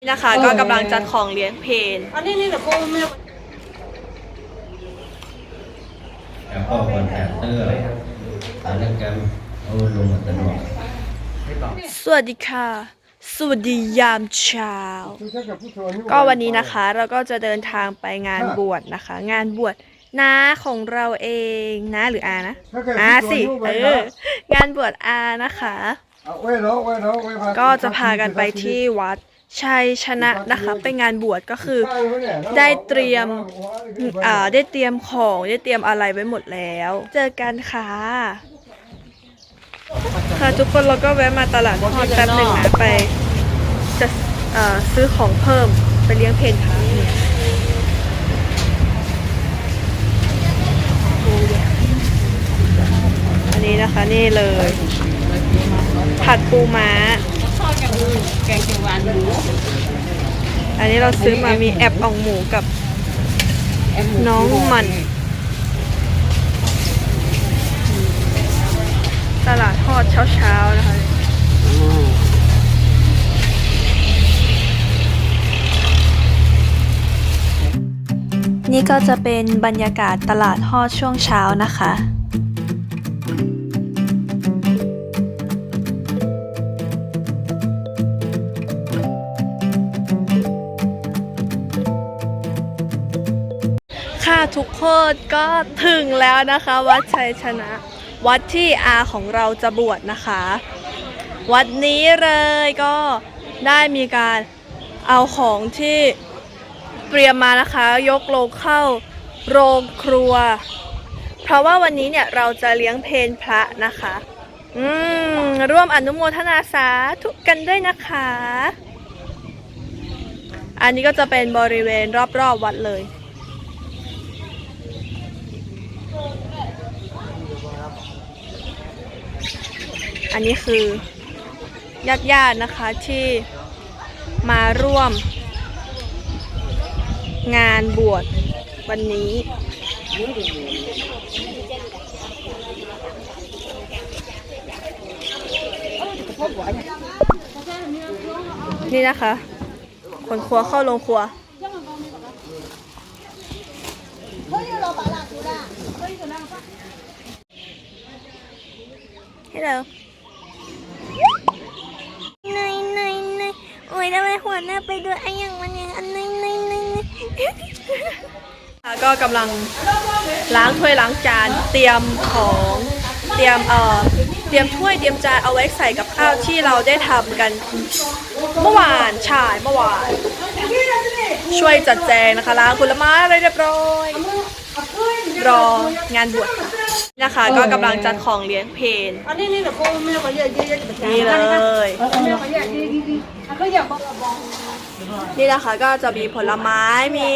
นี่นะคะก็กำลังจัดของเลี้ยงเพนอันนี้นี่เดี๋ยวกูไม่เอาแล้วก็คอนแทคเตอร์สารกรรมเอาลงอัตโนมัติสวัสดีค่ะ สวัสดียามเช้า ก็วันนี้นะคะเราก็จะเดินทางไปงานบวชนะคะ งานบวชน้าของเราเองนะหรืออานะอาสิเอองานบวชอานะคะ ก็จะพากันไปที่วัด ชัยชนะนะคะไปงานบวชก็คือได้เตรียมอ่าได้เตรียมของได้เตรียมอะไรไว้หมดแล้ว เจอกันค่ะค่ะทุกคนเราก็แวะมาตลาดทอดแป๊บหนึ่งนะไป จะเอ่อซื้อของเพิ่มไปเลี้ยงเพนค่ะนี่อันนี้นะคะนี่เลย ผัดปูม้า ทอดกับแกงเขียวหวานหมู อั นนี้เราซื้อมามีแอบอ่องหมูกับแอมหมูน้องมัน ตลาดทอดเช้าๆนะคะนี่ก็จะเป็นบรรยากาศตลาดทอดช่วงเช้านะคะ ทุกคนก็ถึงแล้วนะคะ วัดชัยชนะ วัดที่อาของเราจะบวชนะคะ วัดนี้เลยก็ได้มีการเอาของที่เตรียมมานะคะ ยกโลงเข้าโรงครัว เพราะว่าวันนี้เนี่ยเราจะเลี้ยงเพนพระนะคะ อืมร่วมอนุโมทนาสาธุกันด้วยนะคะ อันนี้ก็จะเป็นบริเวณรอบๆวัดเลย อันนี้คือญาติญาติๆนะคะที่มาร่วม งานบวชวันนี้ นี่นะคะคนครัวเข้าโรงครัวฮัลโหล เนยเนยเน ยโอ้ยทำไมหัวหน้าไปด้วยไอ้อย่างมันอย่างอันนยเนยเนยเนยก็กำลังล้างถ้วยล้างจานเตรียมของเตรียมเอ่อเตรียมถ้วยเตรียมจานเอาไว้ใส่กับข้าวที่เราได้ทำกัน เมื่อวานใช่เมื่อวาน ช่วยจัดแจงนะคะล้างผลไม้อะไรเรียบร้อย รองานบวช นะคะ ก็กำลังจัดของเลี้ยงเพน อันนี้นี่เดี๋ยวกูไม่เอาเยอะเยอะเยอะจะไปจ่ายนี่เลยไม่เอาเยอะดีดีดีอะก็อย่าบอกนี่นะคะก็จะมีผลไม้มี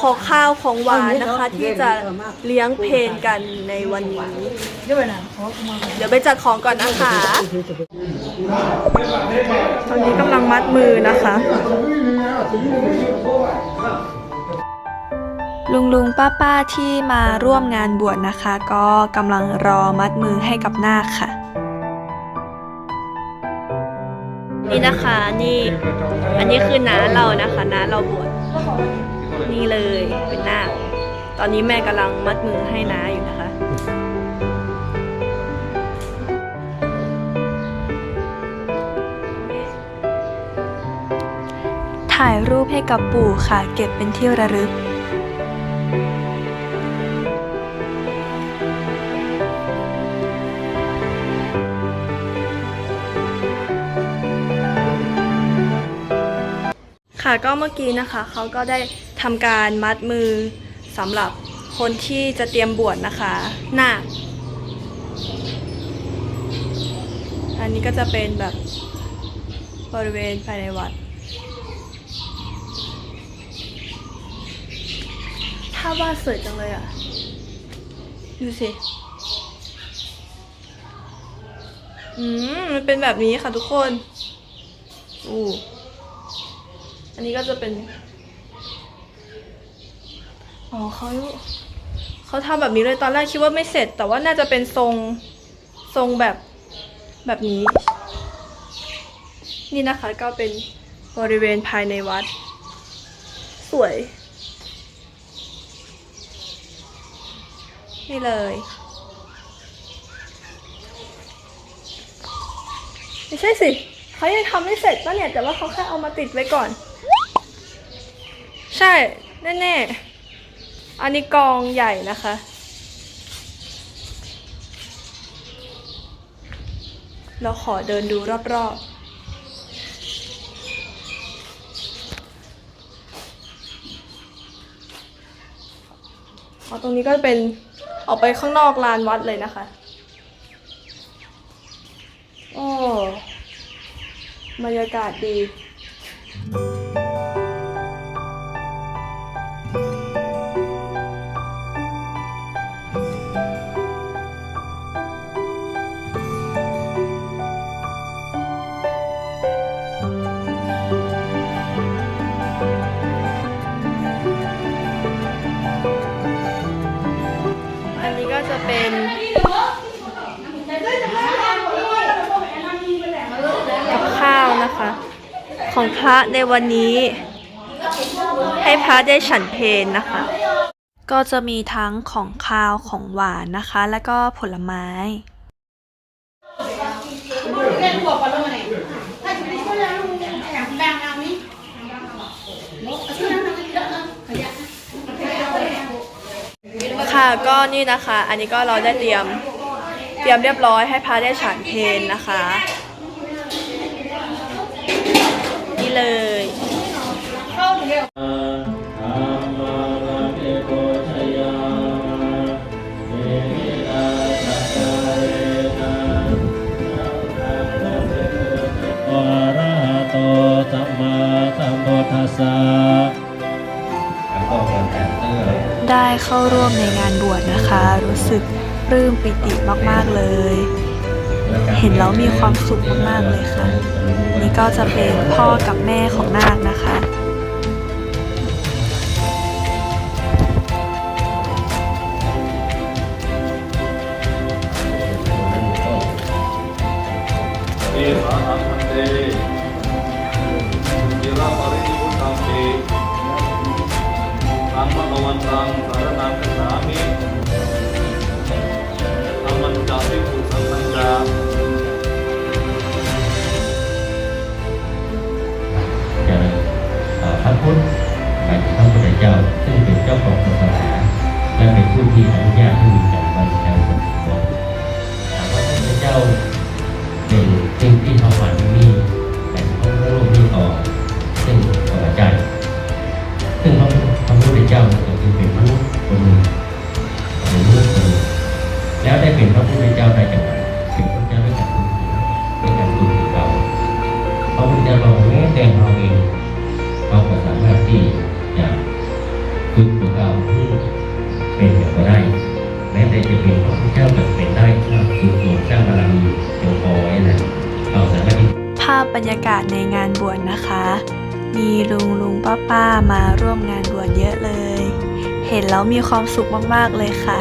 ของข้าวของหวานนะคะ ที่จะเลี้ยงเพนกันในวันนี้เดี๋ยวไปนะขอมาเดี๋ยวไปจัดของก่อนนะคะ ตอนนี้กำลังมัดมือนะคะ ลุงลุงป้าป้าที่มาร่วมงานบวชนะคะ ก็กำลังรอมัดมือให้กับนาคค่ะ นี่นะคะนี่ อันนี้คือน้าเรานะคะน้าเราบวชนี่เลยเป็นนาคตอนนี้แม่กำลังมัดมือให้น้าอยู่นะคะถ่ายรูปให้กับปู่ค่ะ เก็บเป็นที่ระลึก ค่ะก็เมื่อกี้นะคะเขาก็ได้ทำการมัดมือสำหรับคนที่จะเตรียมบวชนะคะหน้าอันนี้ก็จะเป็นแบบบริเวณภายในวัด ถ้าวาดสวยจังเลยอะ ดูสิ อืม มันเป็นแบบนี้ค่ะทุกคน อู้ อันนี้ก็จะเป็น อ๋อเขาเขาทำแบบนี้เลยตอนแรกคิดว่าไม่เสร็จ แต่ว่าน่าจะเป็นทรงทรงแบบแบบนี้ นี่นะคะก็เป็นบริเวณภายในวัด สวย นี่เลยไม่ใช่สิเขายังทำไม่เสร็จป่ะเนี่ย แต่ว่าเขาแค่เอามาติดไว้ก่อน ใช่ แน่ๆ อันนี้กองใหญ่นะคะ เราขอเดินดูรอบๆอ๋อตรงนี้ก็เป็นออกไปข้างนอกลานวัดเลยนะคะ โอ้บรรยากาศดี ของพระในวันนี้ ให้พระได้ฉันเพลนะคะ ก็จะมีทั้งของข้าวของหวานนะคะ แล้วก็ผลไม้ค่ะก็นี่นะคะ อันนี้ก็เราได้เตรียมเตรียมเรียบร้อยให้พระได้ฉันเพลนะคะ นี่ เลยสัมมาสัมพุทธัสสะได้เข้าร่วมในงานบวชนะคะ รู้สึกปลื้มปิติมาก ๆ เลย เห็นแล้วมีความสุขมากๆเลยค่ะ นี่ก็จะเป็นพ่อกับแม่ของนาคนะคะเอสานังพันเตเยระปรินิพุตังเตธัมมะกวันตังสารนังคัจฉามิธัมมัน จามิภูสังฆังจาจะเอ่อพระพุทธ บรรยากาศในงานบวชนะคะ มีลุงลุงป้าป้ามาร่วมงานบวชเยอะเลย เห็นแล้วมีความสุขมากๆเลยค่ะ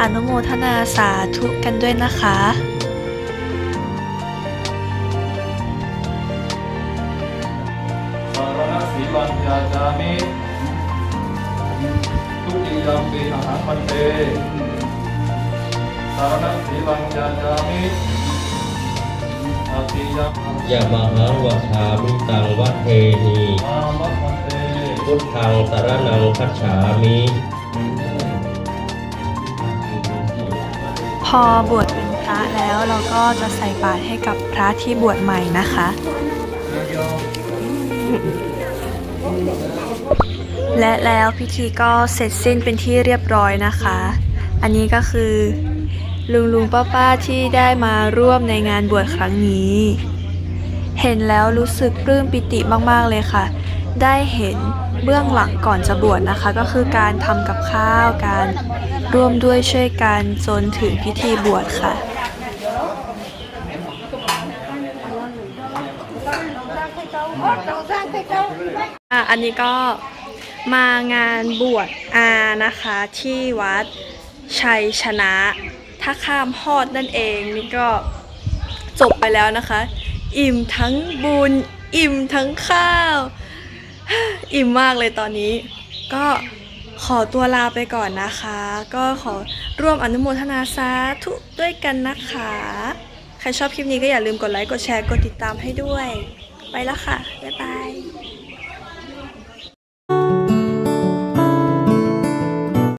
อนุโมทนาสาธุกันด้วยนะคะสารณสีลัญญาจามิทุติยมปีอาหารพันเตสารณสีลัญญาจามิ ยมยะมหังวะทามิตังวะเทนีพุทธังสารนังคัจฉามิพอบวชเป็นพระแล้วเราก็จะใส่บาตรให้กับพระที่บวชใหม่นะคะ และแล้วพิธีก็เสร็จสิ้นเป็นที่เรียบร้อยนะคะ อันนี้ก็คือ ลุงลุงป้าป้าที่ได้มาร่วมในงานบวชครั้งนี้ เห็นแล้วรู้สึกปลื้มปิติมากๆเลยค่ะ ได้เห็นเบื้องหลังก่อนจะบวชนะคะ ก็คือการทำกับข้าวการร่วมด้วยช่วยกันจนถึงพิธีบวชค่ะอะอันนี้ก็มางานบวชอานะคะที่วัดชัยชนะ ท่าข้ามฮอดนั่นเองนี่ก็จบไปแล้วนะคะ อิ่มทั้งบุญ อิ่มทั้งข้าว อิ่มมากเลยตอนนี้ ก็ขอตัวลาไปก่อนนะคะ ก็ขอร่วมอนุโมทนาสาธุด้วยกันนะคะ ใครชอบคลิปนี้ก็อย่าลืมกดไลค์ กดแชร์ กดติดตามให้ด้วย ไปแล้วค่ะ บ๊ายบาย